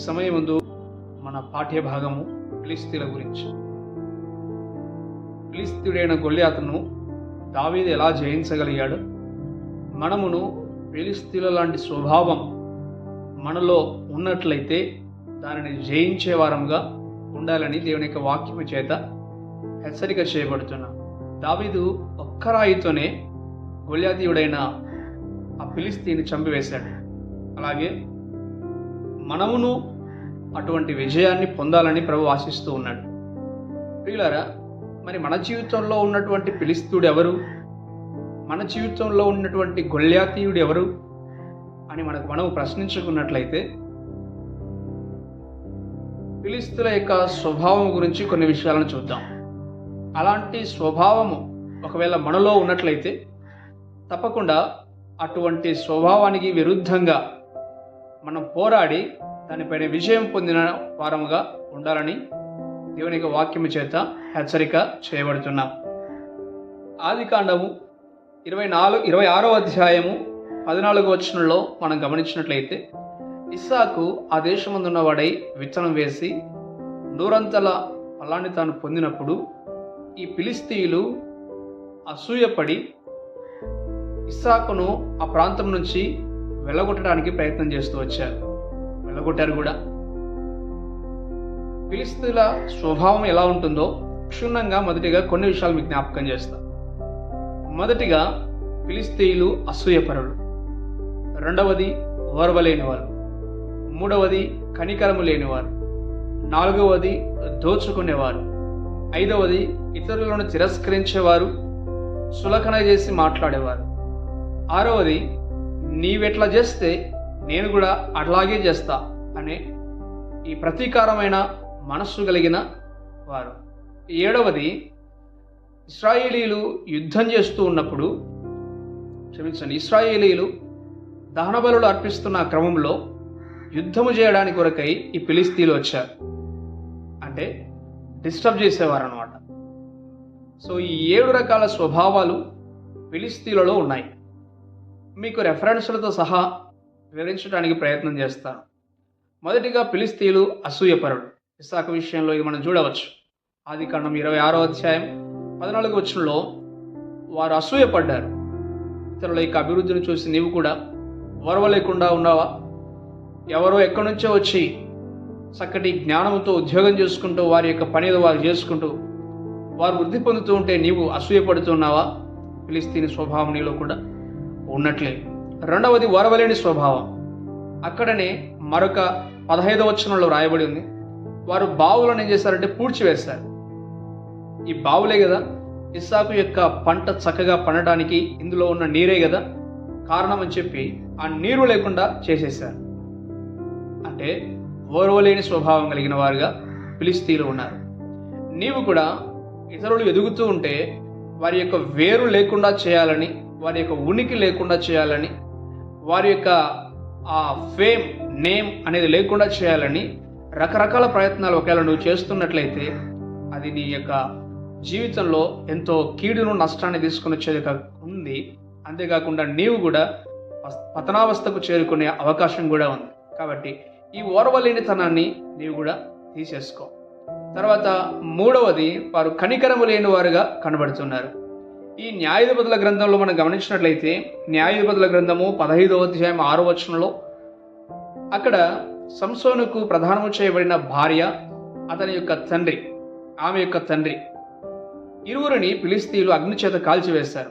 సమయముందు మన పాఠ్య భాగము ఫిలిస్తీన్ల గురించి. ఫిలిస్తీయుడైన గొల్లియాతను దావీదు ఎలా జయించగలిగాడు? మనమును ఫిలిస్తీన్ల లాంటి స్వభావం మనలో ఉన్నట్లయితే దానిని జయించే వారంగా ఉండాలని దేవుని యొక్క వాక్యము చేత హెచ్చరిక చేయబడుతున్నాం. దావీదు ఒక్క రాయితోనే గొల్యాతీయుడైన ఆ ఫిలిస్తీని చంపివేశాడు. అలాగే మనమును అటువంటి విజయాన్ని పొందాలని ప్రభు ఆశిస్తూ ఉన్నాడు. ప్రియులారా మరి మన జీవితంలో ఉన్నటువంటి పిలిస్తుడు ఎవరు? మన జీవితంలో ఉన్నటువంటి గొల్యాతీయుడు ఎవరు? అని మనకు మనం ప్రశ్నించుకున్నట్లయితే పిలిస్తుల యొక్క స్వభావం గురించి కొన్ని విషయాలను చూద్దాం. అలాంటి స్వభావము ఒకవేళ మనలో ఉన్నట్లయితే తప్పకుండా అటువంటి స్వభావానికి విరుద్ధంగా మనం పోరాడి దానిపైన విజయం పొందిన వారముగా ఉండాలని దేవుని యొక్క వాక్యము చేత హెచ్చరిక చేయబడుతున్నాం. ఆది కాండము ఇరవై నాలుగు ఇరవై ఆరో అధ్యాయము పద్నాలుగు వచనంలో మనం గమనించినట్లయితే ఇస్సాకు ఆ దేశమందున్న వాడై విత్తనం వేసి నూరంతల ఫలాన్ని తాను పొందినప్పుడు ఈ పిలిస్తీయులు అసూయపడి ఇస్సాకును ఆ ప్రాంతం నుంచి వెళ్ళగొట్టడానికి ప్రయత్నం చేస్తూ వచ్చారు. వెళ్ళగొట్టారు కూడా. ఫిలిస్తీన్ల స్వభావం ఎలా ఉంటుందో క్షుణ్ణంగా మొదటిగా కొన్ని విషయాలు మీకు జ్ఞాపకం చేస్తా. మొదటిగా ఫిలిస్తీన్లు అసూయపరులు. రెండవది ఓర్వలేని వారు మూడవది కనికరము లేనివారు. నాలుగవది దోచుకునేవారు. ఐదవది ఇతరులను తిరస్కరించేవారు. సులకన చేసి మాట్లాడేవారు. ఆరవది నీవెట్లా చేస్తే నేను కూడా అట్లాగే చేస్తా అనే ఈ ప్రతీకారమైన మనస్సు కలిగిన వారు. ఏడవది ఇస్రాయేలీలు యుద్ధం చేస్తూ ఉన్నప్పుడు క్షమించండి ఇస్రాయేలీలు దహనబలులు అర్పిస్తున్న క్రమంలో యుద్ధము చేయడానికి కొరకై ఈ పిలిస్తీలు వచ్చారు. అంటే డిస్టర్బ్ చేసేవారు అనమాట సో ఈ ఏడు రకాల స్వభావాలు పిలిస్తీలలో ఉన్నాయి. మీకు రెఫరెన్స్లతో సహా వివరించడానికి ప్రయత్నం చేస్తాను మొదటిగా పిలిస్తీలు అసూయపరుడు. విశాఖ విషయంలో ఇది మనం చూడవచ్చు. ఆది కాండం ఇరవై ఆరో అధ్యాయం పద్నాలుగు వచ్చంలో వారు అసూయపడ్డారు. ఇతరుల యొక్క అభివృద్ధిని చూసి నీవు కూడా వరవ లేకుండా ఉన్నావా? ఎవరో ఎక్కడి నుంచో వచ్చి చక్కటి జ్ఞానంతో ఉద్యోగం చేసుకుంటూ వారి యొక్క పని వారు చేసుకుంటూ వారు వృద్ధి పొందుతూ ఉంటే నీవు అసూయపడుతున్నావా ఫిలిస్తీని స్వభావం నీలో కూడా ఉన్నట్లే రెండవది ఒరవలేని స్వభావం. అక్కడనే మరొక పదహైదవ వచనంలో రాయబడి ఉంది. వారు బావులను ఏం చేశారంటే పూడ్చివేశారు. ఈ బావులే కదా ఇస్సాకు యొక్క పంట చక్కగా పండటానికి ఇందులో ఉన్న నీరే కదా కారణం అని చెప్పి ఆ నీరు లేకుండా చేసేశారు. అంటే ఓర్వలేని స్వభావం కలిగిన వారుగా పిలిస్తీలు ఉన్నారు. నీవు కూడా ఇతరులు ఎదుగుతూ ఉంటే వారి యొక్క వేరు లేకుండా చేయాలని వారి యొక్క ఉనికి లేకుండా చేయాలని వారి యొక్క ఆ ఫేమ్ నేమ్ అనేది లేకుండా చేయాలని రకరకాల ప్రయత్నాలు ఒకవేళ నువ్వు చేస్తున్నట్లయితే అది నీ యొక్క జీవితంలో ఎంతో కీడును నష్టాన్ని తీసుకుని వచ్చేది కా- ఉంది. అంతేకాకుండా నీవు కూడా పతనావస్థకు చేరుకునే అవకాశం కూడా ఉంది. కాబట్టి ఈ ఓర్వలేనితనాన్ని నీవు కూడా తీసేసుకో. తర్వాత మూడవది వారు కనికరము లేని వారుగా కనబడుతున్నారు. ఈ న్యాయాధిపతుల గ్రంథంలో మనం గమనించినట్లయితే న్యాయాధిపతుల గ్రంథము పదహైదవ అధ్యాయం ఆరో వచనంలో అక్కడ సంసోనుకు ప్రధానము చేయబడిన భార్య అతని యొక్క తండ్రి ఆమె యొక్క తండ్రి. ఇరువురిని పిలిస్తీలు అగ్నిచేత కాల్చివేశారు.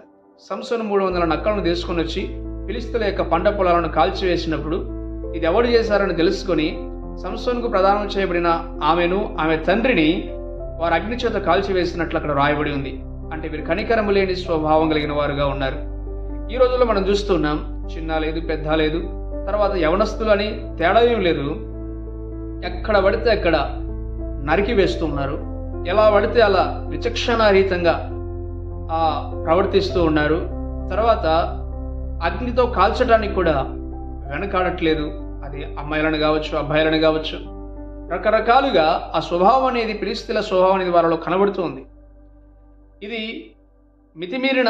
సంసోను మూడు వందల నక్కలను తీసుకొని వచ్చి పిలిస్తీల యొక్క పంట పొలాలను కాల్చివేసినప్పుడు ఇది ఎవరు చేశారని తెలుసుకొని సంసోనుకు ప్రదానం చేయబడిన ఆమెను ఆమె తండ్రిని వారు అగ్నిచేత కాల్చివేసినట్లు అక్కడ రాయబడి ఉంది. అంటే వీరు కనికరము లేని స్వభావం కలిగిన వారుగా ఉన్నారు. ఈ రోజుల్లో మనం చూస్తున్నాం చిన్న లేదు పెద్ద లేదు తర్వాత యవనస్తులు అని తేడా ఏం లేదు. ఎక్కడ పడితే అక్కడ నరికి వేస్తున్నారు ఎలా పడితే అలా విచక్షణారహితంగా ప్రవర్తిస్తూ ఉన్నారు. తర్వాత అగ్నితో కాల్చడానికి కూడా వెనకాడట్లేదు. అది అమ్మాయిలను కావచ్చు అబ్బాయిలను కావచ్చు. రకరకాలుగా ఆ స్వభావం అనేది పిలిస్తుల స్వభావం అనేది వారిలో కనబడుతుంది ఇది మితిమీరిన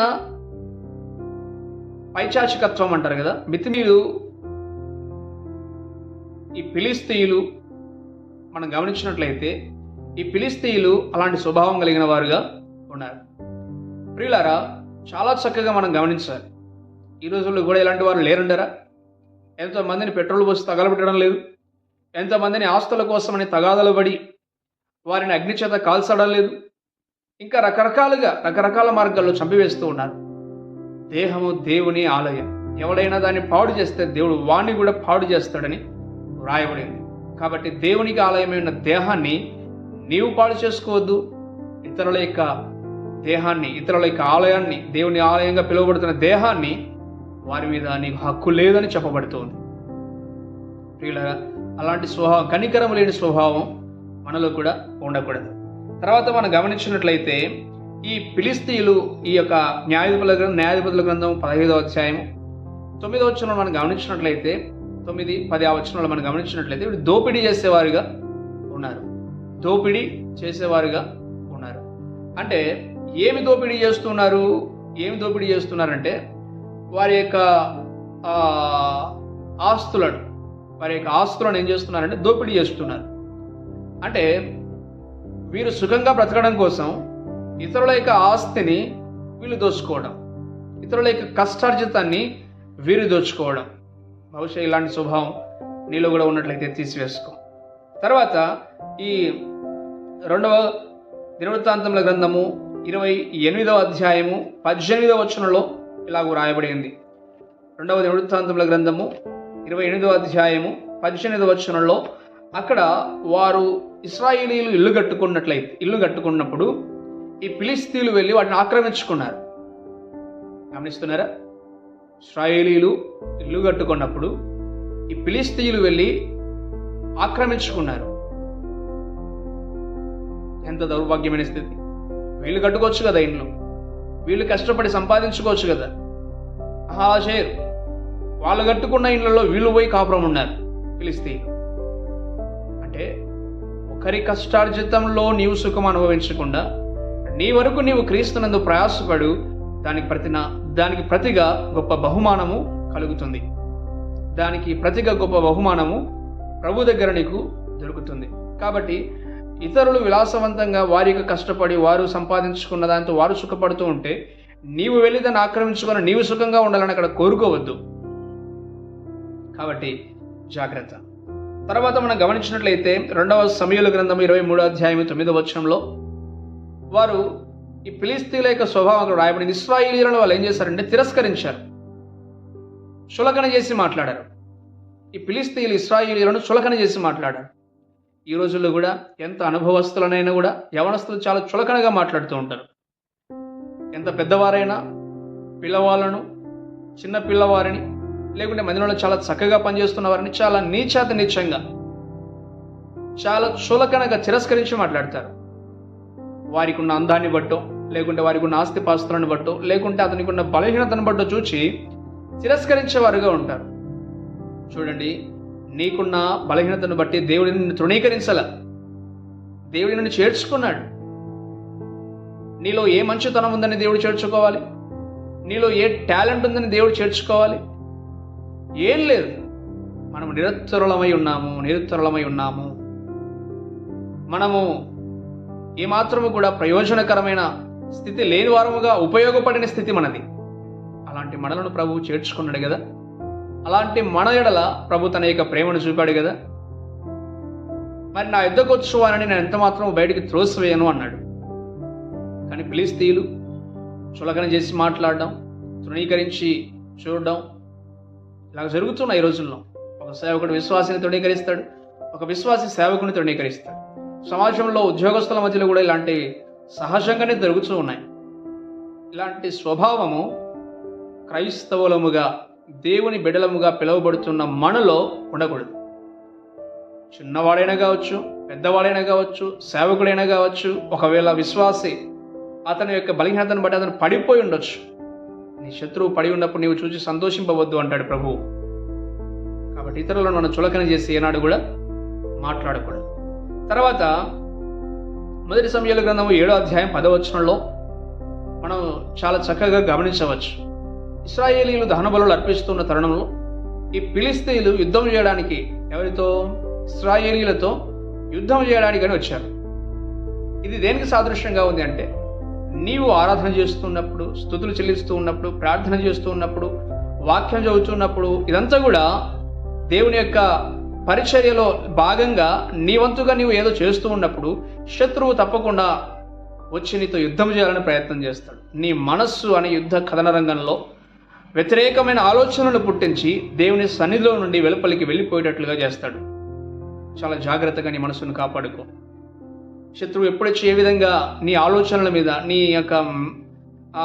పైచాచికత్వం అంటారు కదా. మితిమీరు ఈ పిలిస్తీయులు మనం గమనించినట్లయితే ఈ పిలిస్తీయులు అలాంటి స్వభావం కలిగిన వారుగా ఉన్నారు. ప్రియులారా చాలా చక్కగా మనం గమనించాలి. ఈ రోజుల్లో కూడా ఇలాంటి వారు లేరుండరా? ఎంతోమందిని పెట్రోల్ పోసి తగలబెట్టడం లేదు. ఎంతోమందిని ఆస్తుల కోసమని తగాదలు పడి వారిని అగ్నిచేత కాల్చడం లేదు. ఇంకా రకరకాలుగా రకరకాల మార్గాల్లో చంపివేస్తూ ఉన్నారు. దేహము దేవుని ఆలయం. ఎవడైనా దాన్ని పాడు చేస్తే దేవుడు వాణ్ణి కూడా పాడు చేస్తాడని వ్రాయబడింది. కాబట్టి దేవునికి ఆలయమైన దేహాన్ని నీవు పాడు చేసుకోవద్దు. ఇతరుల యొక్క దేహాన్ని ఇతరుల యొక్క ఆలయాన్ని దేవుని ఆలయంగా పిలువబడుతున్న దేహాన్ని వారి మీద నీకు హక్కు లేదని చెప్పబడుతుంది. ప్రియుల అలాంటి స్వభావం కనికరం లేని స్వభావం మనలో కూడా ఉండకూడదు. తర్వాత మనం గమనించినట్లయితే ఈ పిలిస్తీయులు ఈ యొక్క న్యాయాధిపతుల గ్రంథం న్యాయాధిపతుల గ్రంథం పదహైదో అధ్యాయం తొమ్మిదో వచ్చిన మనం గమనించినట్లయితే తొమ్మిది పది ఆ వచనంలో మనం గమనించినట్లయితే వీడు దోపిడీ చేసేవారుగా ఉన్నారు. దోపిడీ చేసేవారుగా ఉన్నారు. అంటే ఏమి దోపిడీ చేస్తున్నారు? ఏమి దోపిడీ చేస్తున్నారంటే వారి యొక్క ఆస్తులను వారి యొక్క ఆస్తులను ఏం చేస్తున్నారంటే దోపిడీ చేస్తున్నారు. అంటే వీరు సుఖంగా బ్రతకడం కోసం ఇతరుల యొక్క ఆస్తిని వీళ్ళు దోచుకోవడం ఇతరుల యొక్క కష్టార్జితాన్ని వీరు దోచుకోవడం. బహుశా ఇలాంటి స్వభావం నీలో కూడా ఉన్నట్లయితే తీసివేసుకో. తర్వాత ఈ రెండవ దినవృత్తాంతముల గ్రంథము ఇరవై ఎనిమిదవ అధ్యాయము పద్దెనిమిదవ వచనంలో ఇలాగూ రాయబడింది. రెండవ దినవృత్తాంతముల గ్రంథము ఇరవై ఎనిమిదవ అధ్యాయము పద్దెనిమిదవ వచనంలో అక్కడ వారు ఇస్రాయేలీలు ఇల్లు కట్టుకున్నట్లయితే ఇల్లు కట్టుకున్నప్పుడు ఈ ఫిలిస్తీన్లు వెళ్ళి వాటిని ఆక్రమించుకున్నారు. గమనిస్తున్నారా? ఇస్రాయేలీలు ఇల్లు కట్టుకున్నప్పుడు ఈ ఫిలిస్తీన్లు వెళ్ళి ఆక్రమించుకున్నారు. ఎంత దౌర్భాగ్యమైన స్థితి. వీళ్ళు కట్టుకోవచ్చు కదా ఇంట్లో వీళ్ళు కష్టపడి సంపాదించుకోవచ్చు కదా. అలా చేయరు వాళ్ళు కట్టుకున్న ఇళ్ళలో వీళ్ళు పోయి కాపురం ఉన్నారు ఫిలిస్తీన్లు. అంటే ఒక్కరి కష్టార్జితంలో నీవు సుఖం అనుభవించకుండా నీ వరకు నీవు క్రీస్తునందు ప్రయాసపడు దానికి ప్రతిన దానికి ప్రతిగా గొప్ప బహుమానము కలుగుతుంది. దానికి ప్రతిగా గొప్ప బహుమానము ప్రభు దగ్గర నీకు దొరుకుతుంది. కాబట్టి ఇతరులు విలాసవంతంగా వారి యొక్క కష్టపడి వారు సంపాదించుకున్న దాంతో వారు సుఖపడుతూ ఉంటే నీవు వెళ్ళి దాన్ని ఆక్రమించుకొని నీవు సుఖంగా ఉండాలని అక్కడ కోరుకోవద్దు. కాబట్టి జాగ్రత్త. తర్వాత మనం గమనించినట్లయితే రెండవ సమయుల గ్రంథం ఇరవై మూడో అధ్యాయం తొమ్మిదవ వచనంలో వారు ఈ ఫిలిస్తీన్ల యొక్క స్వభావం అక్కడ రాయబడింది ఇస్రాయిలీలను వాళ్ళు ఏం చేశారంటే తిరస్కరించారు. చులకన చేసి మాట్లాడారు. ఈ ఫిలిస్తీన్లు ఇస్రాయిలీలను చులకన చేసి మాట్లాడారు. ఈ రోజుల్లో కూడా ఎంత అనుభవస్తులనైనా కూడా యవనస్తులు చాలా చులకనగా మాట్లాడుతూ ఉంటారు. ఎంత పెద్దవారైనా పిల్లవాళ్ళను చిన్న పిల్లవారిని లేకుంటే మందిరంలో చాలా చక్కగా పనిచేస్తున్నవారిని చాలా నీచాత నీచంగా చాలా చులకనగా తిరస్కరించి మాట్లాడతారు. వారికి ఉన్న అందాన్ని బట్టో లేకుంటే వారికి ఉన్న ఆస్తిపాస్తులను బట్టో లేకుంటే అతనికి ఉన్న బలహీనతను బట్టో చూచి తిరస్కరించేవారుగా ఉంటారు. చూడండి నీకున్న బలహీనతను బట్టి దేవుడిని నిన్ను తృణీకరించాల. దేవుడి నిన్ను చేర్చుకున్నాడు. నీలో ఏ మంచితనం ఉందని దేవుడు చేర్చుకోవాలి? నీలో ఏ టాలెంట్ ఉందని దేవుడు చేర్చుకోవాలి? ఏం లేదు. మనము నిరత్సరులమై ఉన్నాము నిరుత్తరులమై ఉన్నాము. మనము ఏమాత్రము కూడా ప్రయోజనకరమైన స్థితి లేని వారముగా ఉపయోగపడిన స్థితి మనది. అలాంటి మనలను ప్రభువు చేర్చుకున్నాడు కదా. అలాంటి మన ఎడల ప్రభు తన యొక్క ప్రేమను చూపాడు కదా. మరి నా యుద్ధకు వచ్చువానని నేను ఎంత మాత్రం బయటికి త్రోసివేయను అన్నాడు. కానీ ఫిలిస్తీయులు చులకన చేసి మాట్లాడడం తృణీకరించి చూడడం ఇలా జరుగుతున్నాయి ఈ రోజుల్లో ఒక సేవకుడు విశ్వాసిని తృణీకరిస్తాడు ఒక విశ్వాసి సేవకుని తృణీకరిస్తాడు. సమాజంలో ఉద్యోగస్తుల మధ్యలో కూడా ఇలాంటి సహజంగానే జరుగుతూ ఉన్నాయి. ఇలాంటి స్వభావము క్రైస్తవులముగా దేవుని బిడలముగా పిలువబడుతున్న మనలో ఉండకూడదు. చిన్నవాడైనా కావచ్చు పెద్దవాడైనా కావచ్చు సేవకుడైనా కావచ్చు ఒకవేళ విశ్వాసి అతని యొక్క బలహీనతను బట్టి అతను పడిపోయి ఉండొచ్చు. నీ శత్రువు పడి ఉన్నప్పుడు నీవు చూసి సంతోషింపవద్దు అంటాడు ప్రభు. కాబట్టి ఇతరులను మనం చులకన చేసి ఏనాడు కూడా మాట్లాడకూడదు. తర్వాత మొదటి సమయాల గ్రంథము ఏడో అధ్యాయం పదవచనంలో మనం చాలా చక్కగా గమనించవచ్చు. ఇస్రాయేలీలు దహనబలు అర్పిస్తున్న తరుణంలో ఈ పిలిస్తీలు యుద్ధం చేయడానికి ఎవరితో? ఇస్రాయేలీలతో యుద్ధం చేయడానికని వచ్చారు. ఇది దేనికి సాదృశ్యంగా ఉంది అంటే నీవు ఆరాధన చేస్తున్నప్పుడు స్థుతులు చెల్లిస్తూ ఉన్నప్పుడు ప్రార్థన చేస్తూ ఉన్నప్పుడు వాక్యం చదువుతున్నప్పుడు ఇదంతా కూడా దేవుని యొక్క పరిచర్యలో భాగంగా నీ వంతుగా నీవు ఏదో చేస్తూ ఉన్నప్పుడు శత్రువు తప్పకుండా వచ్చి నీతో యుద్ధం చేయాలని ప్రయత్నం చేస్తాడు. నీ మనస్సు అనే యుద్ధ కథన రంగంలో వ్యతిరేకమైన ఆలోచనలు పుట్టించి దేవుని సన్నిధిలో నుండి వెలుపలికి వెళ్ళిపోయేటట్లుగా చేస్తాడు. చాలా జాగ్రత్తగా నీ మనసును కాపాడుకో. శత్రువు ఎప్పుడొచ్చి ఏ విధంగా నీ ఆలోచనల మీద నీ యొక్క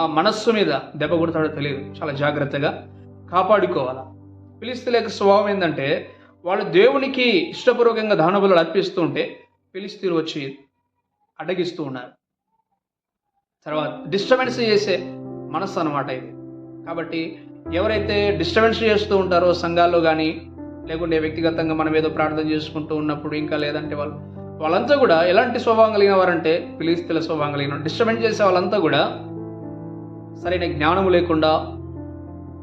మనస్సు మీద దెబ్బ కొడతాడో తెలియదు. చాలా జాగ్రత్తగా కాపాడుకోవాలా. ఫిలిస్తీన్ల యొక్క స్వభావం ఏంటంటే వాళ్ళు దేవునికి ఇష్టపూర్వకంగా దాన అర్పిస్తుంటే అర్పిస్తూ ఉంటే వచ్చి అడ్డగిస్తూ ఉన్నారు. తర్వాత డిస్టర్బెన్స్ చేసే మనస్సు అనమాట ఇది. కాబట్టి ఎవరైతే డిస్టర్బెన్స్ చేస్తూ ఉంటారో సంఘాల్లో కానీ లేకుంటే వ్యక్తిగతంగా మనం ఏదో ప్రార్థన చేసుకుంటూ ఉన్నప్పుడు ఇంకా లేదంటే వాళ్ళు వాళ్ళంతా కూడా ఎలాంటి స్వభావం కలిగిన వారంటే ఫిలిస్తీన్ల స్వభావం కలిగిన డిస్టర్బెన్స్ చేసే వాళ్ళంతా కూడా సరైన జ్ఞానము లేకుండా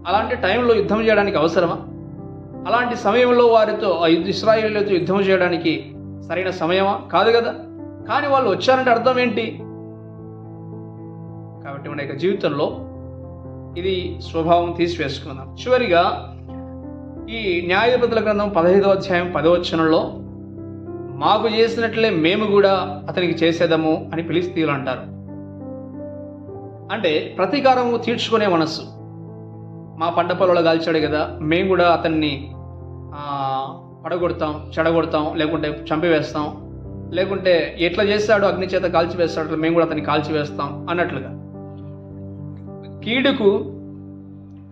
అలాంటి టైంలో యుద్ధం చేయడానికి అవసరమా? అలాంటి సమయంలో వారితో ఆ యుద్ధ ఇస్రాయేలీలతో యుద్ధం చేయడానికి సరైన సమయమా? కాదు కదా. కానీ వాళ్ళు వచ్చారంటే అర్థం ఏంటి? కాబట్టి మన యొక్క జీవితంలో ఇది స్వభావం తీసివేసుకుందాం. చివరిగా ఈ న్యాయాధిపతుల గ్రంథం పదహైదో అధ్యాయం పదవచనంలో మాకు చేసినట్లే మేము కూడా అతనికి చేసేదము అని ఫిలిస్తీన్లు అంటారు. అంటే ప్రతీకారము తీర్చుకునే మనస్సు. మా పంట పొలంలో కాల్చాడు కదా మేము కూడా అతన్ని పడగొడతాం చెడగొడతాం లేకుంటే చంపివేస్తాం లేకుంటే ఎట్లా చేస్తాడు అగ్ని చేత కాల్చివేస్తాడు అట్లా మేము కూడా అతన్ని కాల్చివేస్తాం అన్నట్లుగా. కీడుకు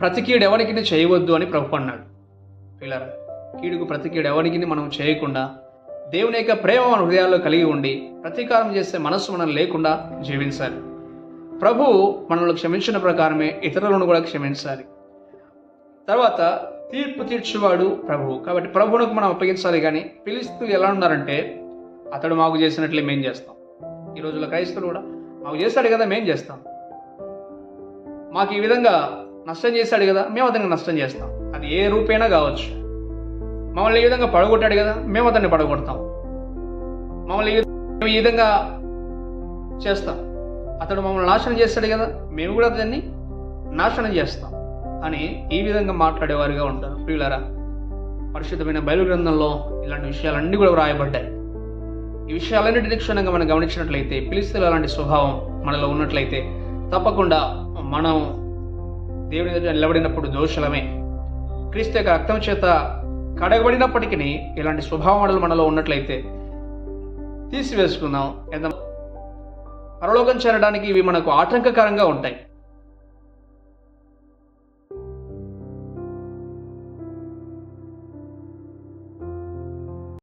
ప్రతి కీడు ఎవరికి చేయవద్దు అని ప్రభు అన్నాడు. పిల్లరా కీడుకు ప్రతి కీడు ఎవరికి మనం చేయకుండా దేవుని యొక్క ప్రేమ మన హృదయాల్లో కలిగి ఉండి ప్రతీకారం చేసే మనస్సు మనం లేకుండా జీవించాలి. ప్రభు మనల్ని క్షమించిన ప్రకారమే ఇతరులను కూడా క్షమించాలి. తర్వాత తీర్పు తీర్చువాడు ప్రభువు కాబట్టి ప్రభువునకు మనం అప్పగించాలి కానీ పిలిస్తూ ఎలా ఉన్నారంటే అతడు మాకు చేసినట్లే మేం చేస్తాం. ఈ రోజుల్లో క్రైస్తవులు కూడా మాకు చేశాడు కదా మేం చేస్తాం. మాకు ఈ విధంగా నష్టం చేశాడు కదా మేము అతనికి నష్టం చేస్తాం. అది ఏ రూపేనా కావచ్చు. మమ్మల్ని ఈ విధంగా పడగొట్టాడు కదా మేము అతన్ని పడగొడతాం. మమ్మల్ని ఈ విధంగా- మేము ఈ విధంగా చేస్తాం. అతడు మమ్మల్ని నాశనం చేస్తాడు కదా మేము కూడా అతన్ని నాశనం చేస్తాం అని ఈ విధంగా మాట్లాడేవారుగా ఉంటారు. ప్రియులారా పరిశుద్ధమైన బైబిల్ గ్రంథంలో ఇలాంటి విషయాలన్నీ కూడా వ్రాయబడ్డాయి. ఈ విషయాలన్నిటిని క్షుణ్ణంగా మనం గమనించినట్లయితే పిలిస్తే అలాంటి స్వభావం మనలో ఉన్నట్లయితే తప్పకుండా మనం దేవుని దగ్గర నిలబడినప్పుడు దోషలమే. క్రీస్తు యొక్క రక్తం చేత కడగబడినప్పటికీ ఇలాంటి స్వభావములు మనలో ఉన్నట్లయితే తీసివేసుకుందాం. ఎంత పరలోకం చేరడానికి ఇవి మనకు ఆటంకకరంగా ఉంటాయి.